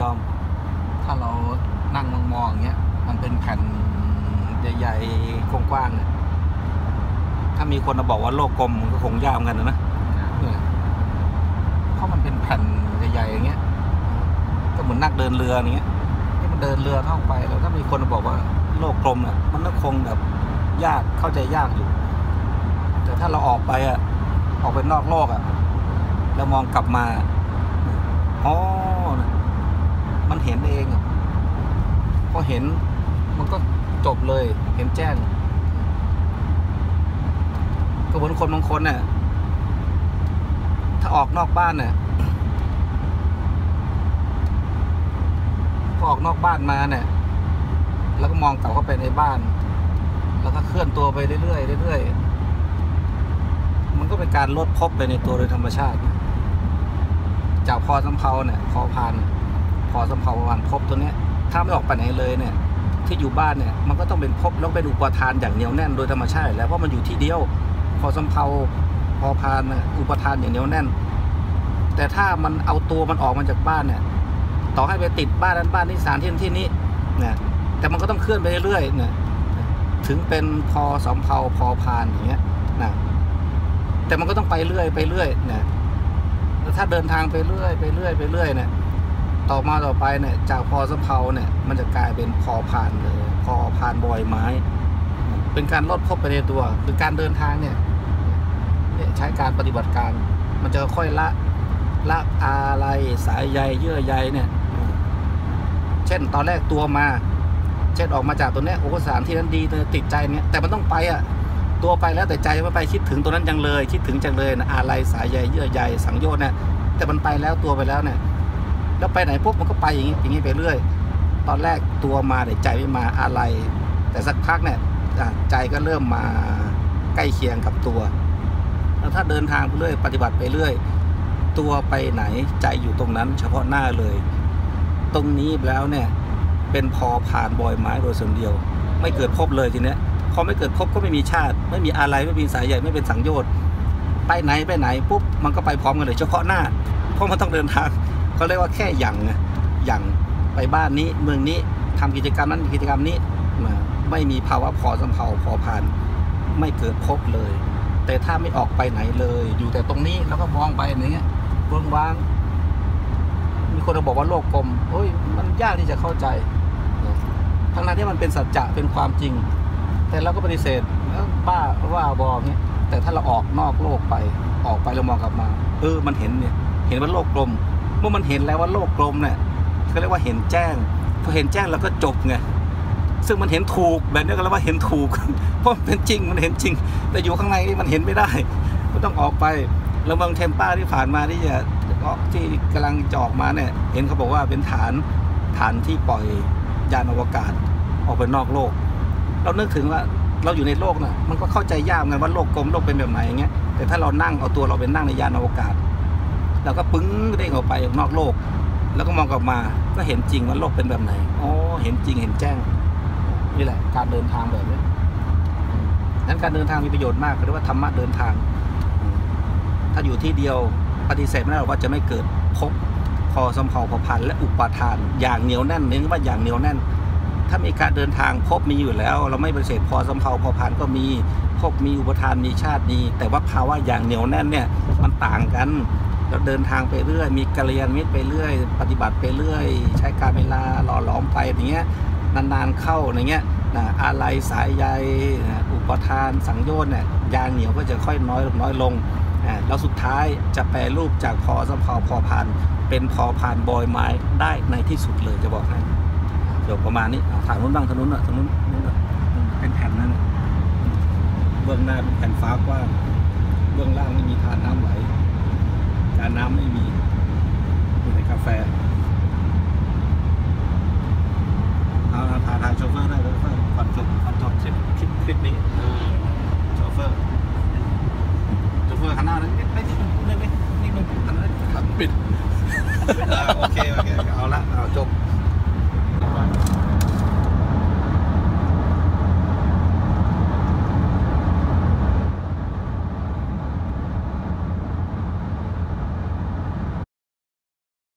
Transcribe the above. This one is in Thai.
จอม ถ้าเรานั่งมองมองอย่างเงี้ย มันเป็นแผ่นใหญ่ๆกว้างๆเนี่ยถ้ามีคนมาบอกว่าโลกกลมมันก็คงยากเหมือนกันนะนะเออเพราะมันเป็นแผ่นใหญ่ๆอย่างเงี้ย ก็เหมือนนักเดินเรืออย่างเงี้ยที่มันเดินเรือท่องไปแล้วถ้ามีคนมาบอกว่าโลกกลมเนี่ยมันก็คงแบบยากเข้าใจยากอยู่ แต่ถ้าเราออกไปอะออกไปนอกโลกอะแล้วมองกลับมาอ๋อ มันเห็นเองอะพอ เห็น มันก็จบเลย เห็นแจ้งก็เหมือนคนบางคนเนี่ยถ้าออกนอกบ้านเนี่ยพอออกนอกบ้านมาเนี่ยแล้วก็มองกลับเข้าไปในบ้าน แล้วก็เคลื่อนตัวไปเรื่อยๆเรื่อยๆมันก็เป็นการลดภพไปในตัวโดยธรรมชาติ จากพอสำเพาเนี่ยพอพานพอสำเพารวันภพตัวเนี้ย ถ้าไม่ออกไปไหนเลยเนี่ยที่อยู่บ้านเนี่ยมันก็ต้องเป็นภพแล้วเป็นอุปทานอย่างเหนียวแน่นโดยธรรมชาติแล้วเพราะมันอยู่ที่เดียวพอสำเพาพอพานอุปทานอย่างเหนียวแน่น แต่ถ้ามันเอาตัวมันออกมาจากบ้านเนี่ยต่อให้ไปติดบ้านนั้นบ้านนี้สานที่นั้นที่นี้นีแต่มันก็ต้องเคลื่อนไปเรื่อยๆเนี่ยถึงเป็นพอสำเพาพอพานอย่างเงี้ยนะแต่มันก็ต้องไปเรื่อยไปเรื่อยเนี่ยถ้าเดินทางไปเรื่อยไปเรื่อยไปเรื่อยเนี่ย ต่อมาต่อไปเนี่ยจากพอสำเพาเนี่ยมันจะกลายเป็นพอพานเลยพอพานบอยไม้ เป็นการลดภพไปในตัว คือการเดินทางเนี่ยเนี่ยใช้การปฏิบัติการ มันจะค่อยละละอะไรสายใยเยื่อใยเนี่ย เช่นตอนแรกตัวมา เช่นออกมาจากตัวเนี้ยโอ้สานที่นั้นดีติดใจเนี่ยแต่มันต้องไปอะตัวไปแล้วแต่ใจไม่ไปคิดถึงตัวนั้นจังเลย คิดถึงจังเลยนะอะไรสายใยเยื่อใยสังโยชน์เนี่ยแต่มันไปแล้วตัวไปแล้วเนี่ย แล้วไปไหนปุ๊บมันก็ไปอย่างนี้อย่างนี้ไปเรื่อย ตอนแรกตัวมาแต่ใจไม่มาอะไร แต่สักพักเนี่ยใจก็เริ่มมาใกล้เคียงกับตัว แล้วถ้าเดินทางไปเรื่อยปฏิบัติไปเรื่อย ตัวไปไหนใจอยู่ตรงนั้น เฉพาะหน้าเลย ตรงนี้แล้วเนี่ยเป็นพอผ่านบอยไม้โดยส่วนเดียว ไม่เกิดพบเลยทีเนี้ยพอไม่เกิดพบก็ไม่มีชาติ ไม่มีอะไรไม่มีสายใหญ่ไม่เป็นสังโยชน์ไปไหนไปไหนปุ๊บมันก็ไปพร้อมกันเลยเฉพาะหน้าเพราะมันต้องเดินทาง เขาเรียกว่าแค่หยั่งไงหยั่งไปบ้านนี้เมืองนี้ทำกิจกรรมนั้นกิจกรรมนี้มาไม่มีภาวะพอสำเพาพอผ่านไม่เกิดพบเลย แต่ถ้าไม่ออกไปไหนเลย อยู่แต่ตรงนี้แล้วก็มองไปอย่างเงี้ยเบื้องว่าง มีคนมาบอกว่าโลกกลมเฮ้ยมันยากที่จะเข้าใจทั้งนั้นที่มันเป็นสัจจะเป็นความจริง แต่เราก็ปฏิเสธเอ้าบ้าว่าบอเงี้ยแต่ถ้าเราออกนอกโลกไป ออกไปแล้วมองกลับมา เออมันเห็นเนี่ย เห็นว่าโลกกลม เมื่อมันเห็นแล้วว่าโลกกลมเนี่ยก็เรียกว่าเห็นแจ้งพอเห็นแจ้งเราก็จบไงซึ่งมันเห็นถูกแบบนี้ก็เรียกว่าเห็นถูก เพราะมันเป็นจริงมันเห็นจริง แต่อยู่ข้างในนี่มันเห็นไม่ได้ก็ต้องออกไปแล้วเมืองเทมป้าที่ผ่านมาที่จะที่กำลังจะออกมาเนี่ย เห็นเขาบอกว่าเป็นฐานฐานที่ปล่อยยานอวกาศออกไปนอกโลก เรานึกถึงว่าเราอยู่ในโลกน่ะมันก็เข้าใจยากเหมือนกันว่าโลกกลมโลกเป็นแบบไหนอย่างเงี้ยแต่ถ้าเรานั่งเอาตัวเราไปนั่งในยานอวกาศ เราก็ปึ้งเด้งออกไปนอกโลก แล้วก็มองกลับมาก็เห็นจริงว่าโลกเป็นแบบไหนอ๋อเห็นจริงเห็นแจ้งนี่แหละ การเดินทางแบบนี้นั้นการเดินทางมีประโยชน์มากเรียกว่าธรรมะเดินทาง ถ้าอยู่ที่เดียวปฏิเสธไม่ได้หรอกว่าจะไม่เกิดภพพอสมเพาพอพันและอุปาทาน อย่างเหนียวแน่นเน้นว่าอย่างเหนียวแน่น ถ้ามีการเดินทางภพมีอยู่แล้ว เราไม่ปฏิเสธพอสมเพาพอพันก็มีภพมีอุปทานมีชาติมีแต่ว่าภาวะอย่างเหนียวแน่นเนี่ยมันต่างกัน เราเดินทางไปเรื่อย มีกัลยาณมิตรไปเรื่อย ปฏิบัติไปเรื่อย ใช้การเวลาหล่อหลอมไปอย่างเงี้ยนานๆเข้าอย่างเงี้ยนะอะไรสายใยอุปทานสังโยชน์เนี่ยยางเหนียวก็จะค่อยน้อยลงน้อยลงอ่าแล้วสุดท้ายจะแปลรูปจากพอสำเพาพอพานเป็นพอพานบอยไม้ได้ในที่สุดเลยจะบอกให้เดี๋ยวประมาณนี้อ่าทางนู้นบ้างทางนู้นอะทางนู้นนู้นอะเป็นแผ่นนั่นเบื้องหน้าเป็นแผ่นฟ้ากว้างเบื้องล่างไม่มีทานน้ำไหล การน้ำไม่มีมีแต่กาแฟ